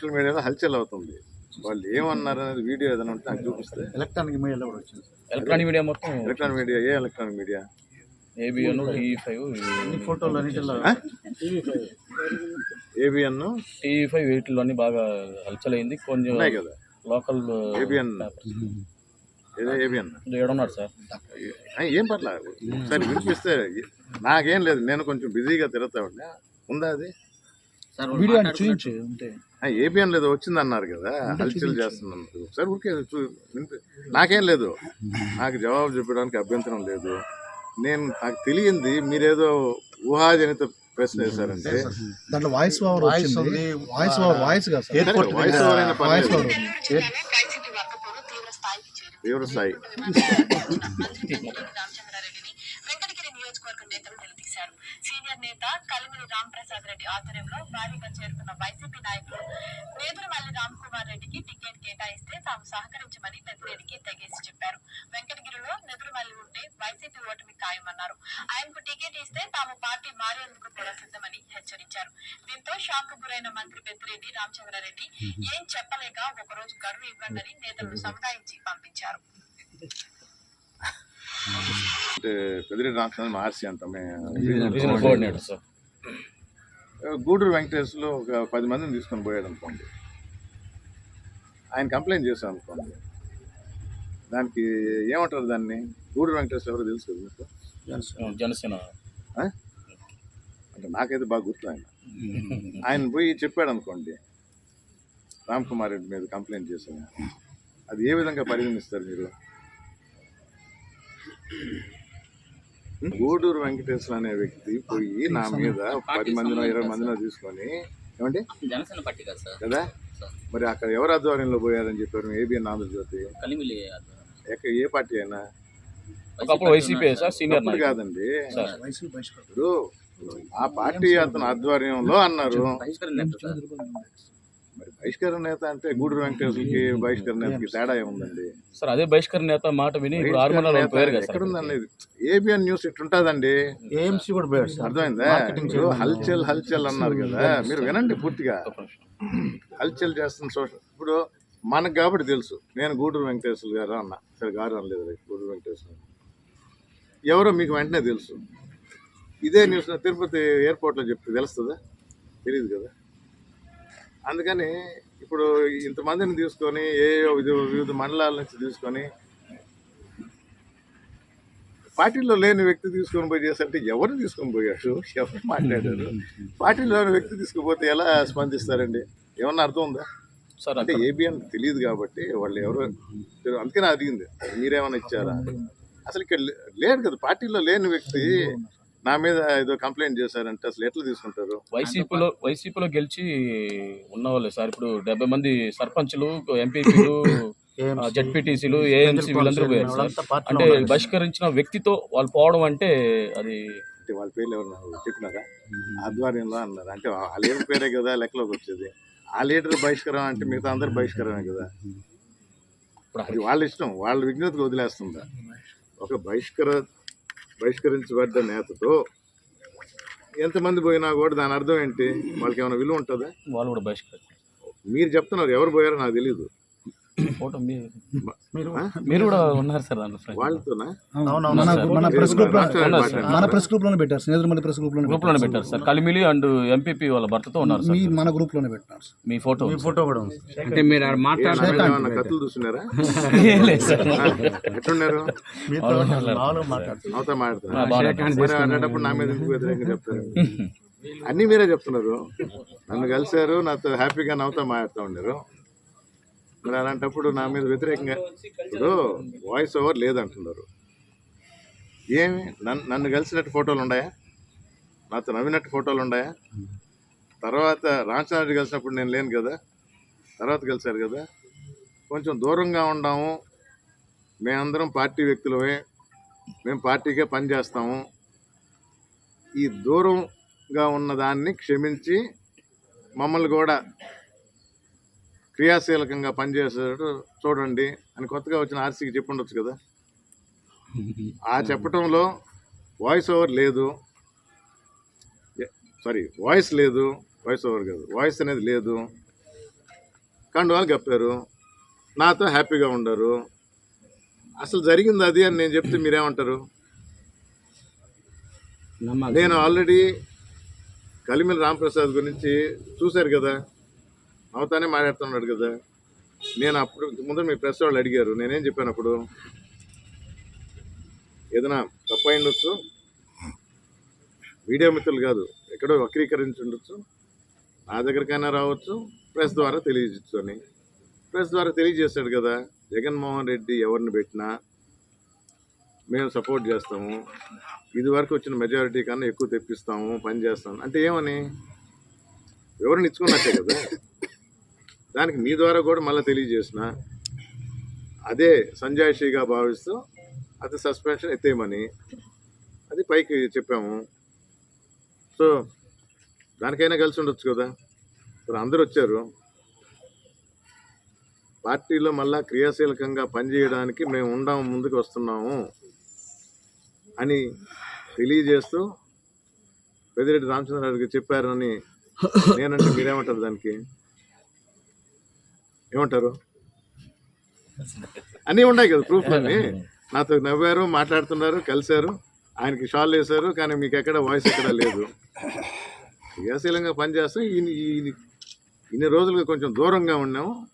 Social మీడియాలో హల్చల్ అవుతుంది. వాళ్ళు ఏమన్నారు అనేది వీడియో ఏదైనా ఉంటే నాకు చూపిస్తే. ఎలక్ట్రానిక్ మీడియాలో కూడా వచ్చింది సార్. ఎలక్ట్రానిక్ మీడియా మొత్తం ఎలక్ట్రానిక్ మీడియా ఏ electronic media? ABN TV five ఫోటోలు అన్నిటిలో ఏబిఎన్ టీవీ ఫైవ్ వీటిలో అన్ని బాగా హల్చల్ అయింది. కొంచెం కదా. లోకల్ ఏబిఎన్ ఏదో ఏబిఎన్ ఏడున్నారు సార్. ఏం పర్లేదు. సరే వినిపిస్తే నాకేం లేదు. నేను కొంచెం బిజీగా తిరుగుతా ఉన్నా. ఉందా అది? వీడియో అంటే చూపించు ఉంటే. ఏబిఎన్ లేదు వచ్చింది అన్నారు కదా హల్చల్ చేస్తున్నందుకు సరే ఊరికే నాకేం లేదు. నాకు జవాబు చెప్పడానికి అభ్యంతరం లేదు. నేను నాకు తెలియంది మీరేదో ఊహాజనిత ప్రశ్న వేశారంటే. దాంట్లో వాయిస్ ఓవర్ వచ్చింది. Voice over voice voice over అయినా వాయిస్ ఓవర్ తీవ్ర స్థాయి. నేత కలిమిడి రాంప్రసాద్ రెడ్డి ఆధ్వర్యంలో భారీగా చేరుకున్న వైసీపీ నాయకులు నేదురుమల్లి రామ్ కుమార్ రెడ్డికి టికెట్ కేటాయిస్తే తాము సహకరించమని పెద్దిరెడ్డికి తెగేసి చెప్పారు. వెంకటగిరిలో నెదురుమల్లి ఉంటే వైసీపీ ఓటమి ఖాయమన్నారు. ఆయనకు టికెట్ ఇస్తే తాము పార్టీ మారేందుకు కూడా సిద్ధమని హెచ్చరించారు. దీంతో షాక్ గురైన మంత్రి పెద్దిరెడ్డి రామచంద్రారెడ్డి ఏం చెప్పలేక ఒకరోజు గడువు ఇవ్వండి నేతలను సముదాయించి పంపించారు. అంటే పెద్దిరెడ్డి రామచంద్ర ఆర్సీ అంటాం రీజనల్ కోఆర్డినేటర్ సార్ గూడూరు వెంకటేశ్లో ఒక పది మందిని తీసుకొని పోయాడు అనుకోండి. ఆయన కంప్లైంట్ చేశాం అనుకోండి. దానికి ఏమంటారు దాన్ని? గూడూరు వెంకటేశ్వర ఎవరో తెలుసు మీకు? జనసేన? అంటే నాకైతే బాగా గుర్తు ఆయన. ఆయన పోయి చెప్పాడు అనుకోండి. రామ్ కుమార్ రెడ్డి మీద కంప్లైంట్ చేశాను. అది ఏ విధంగా పరిగణిస్తారు మీరు? గూడూరు వెంకటేశ్వర అనే వ్యక్తి పోయి నా మీద పది మందినో ఇరవై మందినో తీసుకొని ఏమంటే జనసేన పార్టీ కదా సార్. కదా. మరి అక్కడ ఎవరు ఆధ్వర్యంలో పోయారని చెప్పారు? ఏబిఎన్ ఆంధ్రజ్యోతి కలిమిలి ఎక్కడ ఏ పార్టీ అయినా? ఒకప్పుడు వైసీపీ సార్ సీనియర్ అప్పుడు నాయకులు. కాదండి. ఇప్పుడు ఆ పార్టీ అతని ఆధ్వర్యంలో అన్నారు. మరి బహిష్కరణ నేత అంటే గూడూరు వెంకటేశ్వరకి బహిష్కరణ నేతకి తేడా ఏముందండి? సార్ అదే బహిష్కరణ నేత మాట విని ఇప్పుడు ఆరుమలలో నేత పోయారు కదా సార్. ఎక్కడుందండి ఏబిఎన్ న్యూస్ ఇట్టుంటదండి. ఏఎంసీ కూడా సార్. అర్థమైందా? ఇప్పుడు హల్చల్ హల్చల్ అన్నారు కదా. మీరు వినండి పూర్తిగా. హల్చల్ చేస్తున్న సోషల్ ఇప్పుడు మనకు కాబట్టి తెలుసు. నేను గూడూరు వెంకటేశ్వర గారు అన్న. సరే గారు అనలేదు రైట్ గూడూరు వెంకటేశ్వర ఎవరో మీకు వెంటనే తెలుసు. ఇదే న్యూస్ తిరుపతి ఎయిర్పోర్ట్లో చెప్తే తెలుస్తుందా? తెలియదు కదా. అందుకని ఇప్పుడు ఇంతమందిని తీసుకొని ఏ వివిధ వివిధ మండలాల నుంచి తీసుకొని పార్టీలో లేని వ్యక్తి తీసుకొని పోయి చేస్తుంటే ఎవరు తీసుకొని పోయాడు ఎవరు మాట్లాడారు? పార్టీలో లేని వ్యక్తి తీసుకుపోతే ఎలా స్పందిస్తారండి? ఏమన్నా అర్థం ఉందా? సార్ అంటే ఏబిఎన్ తెలియదు కాబట్టి వాళ్ళు ఎవరు అందుకనే అడిగింది. మీరేమైనా ఇచ్చారా? అసలు ఇక్కడ లేడు కదా పార్టీలో లేని వ్యక్తి నా మీద ఏదో కంప్లైంట్ చేశారంటే అసలు ఎట్లా తీసుకుంటారు? వైసీపీలో వైసీపీలో గెలిచి ఉన్నవాళ్ళే సార్. ఇప్పుడు డెబ్బై మంది సర్పంచ్లు ఎంపీపీలు జడ్పీటీసీలు ఏఎంసీ వీళ్ళందరూ పోయారు సార్. అంటే బహిష్కరించిన వ్యక్తితో వాళ్ళు పోవడం అంటే అది అంటే వాళ్ళ పేర్లు ఎవరు చెప్పినారా? ఆధ్వర్యంలో అన్నారు. అంటే ఆ లీడర్ పేరే కదా లెక్కలోకి వచ్చేది. ఆ లీడర్ బహిష్కరం అంటే మిగతా అందరు బహిష్కరమే కదా. ఇప్పుడు అది వాళ్ళ ఇష్టం. వాళ్ళ విజ్ఞతకు వదిలేస్తుందా? ఒక బహిష్కర బహిష్కరించబడ్డ నేతతో ఎంతమంది పోయినా కూడా దాని అర్థం ఏంటి? వాళ్ళకి ఏమైనా విలువ ఉంటుందా? వాళ్ళు కూడా బహిష్కరించారు మీరు చెప్తున్నారు ఎవరు పోయారో నాకు తెలియదు ఫోటో మీరు కూడా ఉన్నారు సార్ దాంట్లో వాళ్ళతోనా? మన-. మన ప్రెస్ గ్రూప్లో ఉన్నారు సార్. మన ప్రెస్ గ్రూప్లోనే పెట్టారు స్నేహితులు ప్రెస్ గ్రూప్లోనే గ్రూప్లోనే పెట్టారు సార్. కలిమిలి అండ్ ఎంపీపీ వాళ్ళ భర్తతో ఉన్నారు సార్. మన గ్రూప్లోనే పెట్టినారు సార్. మీ ఫోటో. ఫోటో కూడా ఉంది అంటే మీరు కత్తులు చూస్తున్నారా లేదు సార్. మాట్లాడుతున్నారు. నా మీద ఎందుకు వ్యతిరేకంగా చెప్తారు? అన్నీ మీరే చెప్తున్నారు. నన్ను కలిశారు నాతో హ్యాపీగా నవ్వుతా మాట్లాడుతూ ఉన్నారు. మరి అలాంటప్పుడు నా మీద వ్యతిరేకంగా ఇప్పుడు వాయిస్ ఓవర్ లేదంటున్నారు. ఏమి? నన్ను నన్ను కలిసినట్టు ఫోటోలు ఉన్నాయా? నాతో నవ్వినట్టు ఫోటోలు ఉన్నాయా? తర్వాత రామచంద్ర కలిసినప్పుడు నేను లేను కదా? తర్వాత కలిశారు కదా? కొంచెం దూరంగా ఉండాము. మేమందరం పార్టీ వ్యక్తులమే. మేము పార్టీకే పనిచేస్తాము ఈ దూరంగా ఉన్న దాన్ని క్షమించి మమ్మల్ని కూడా క్రియాశీలకంగా పనిచేసేటట్టు చూడండి అని కొత్తగా వచ్చిన ఆర్సీకి చెప్పి ఉండొచ్చు కదా. ఆ చెప్పటంలో వాయిస్ ఓవర్ లేదు. సారీ వాయిస్ లేదు వాయిస్ ఓవర్ కాదు. వాయిస్ అనేది లేదు. కండువాలు కప్పారు. నాతో హ్యాపీగా ఉండరు. అసలు జరిగింది అది అని నేను చెప్తే మీరేమంటారు? నేను ఆల్రెడీ కలిమిల రాంప్రసాద్ గురించి చూశారు కదా. అవతానే మాట్లాడుతున్నాడు కదా. నేను అప్పుడు ముందు మీ ప్రెస్ వాళ్ళు అడిగారు. నేనేం చెప్పాను అప్పుడు? ఏదైనా తప్పు ఉండొచ్చు? మీడియా మిత్రులు కాదు ఎక్కడో వక్రీకరించి ఉండొచ్చు నా దగ్గరికైనా రావచ్చు. ప్రెస్ ద్వారా తెలియజేయచ్చు అని. ప్రెస్ ద్వారా తెలియజేస్తాడు కదా జగన్మోహన్ రెడ్డి ఎవరిని పెట్టినా మేము సపోర్ట్ చేస్తాము. ఇది వరకు వచ్చిన మెజారిటీ కన్నా ఎక్కువ తెప్పిస్తాము పని చేస్తాము. అంటే ఏమని? ఎవరిని ఇచ్చుకున్నట్టే కదా. దానికి మీ ద్వారా కూడా మళ్ళీ తెలియజేసిన అదే సంజాయిషిగా భావిస్తూ అది సస్పెన్షన్ ఎత్తేయమని అది పైకి చెప్పాము. సో దానికైనా కలిసి ఉండొచ్చు కదా? ఇప్పుడు అందరూ వచ్చారు. పార్టీలో మళ్ళా క్రియాశీలకంగా పనిచేయడానికి మేము ఉండాము ముందుకు వస్తున్నాము అని తెలియజేస్తూ పెద్దిరెడ్డి రామచంద్రరావు గారు చెప్పారని నేనంటే మీరేమంటారు దానికి? ఏమంటారు? అన్నీ ఉన్నాయి కదా ప్రూఫ్ అన్ని. నాతో నవ్వారు మాట్లాడుతున్నారు కలిశారు. ఆయనకి షాల్ వేశారు కానీ మీకు ఎక్కడ వాయిస్ ఎక్కడ లేదు. క్రియాశీలంగా పనిచేస్తాం ఇన్ని- ఇన్ని రోజులుగా కొంచెం దూరంగా ఉన్నాము.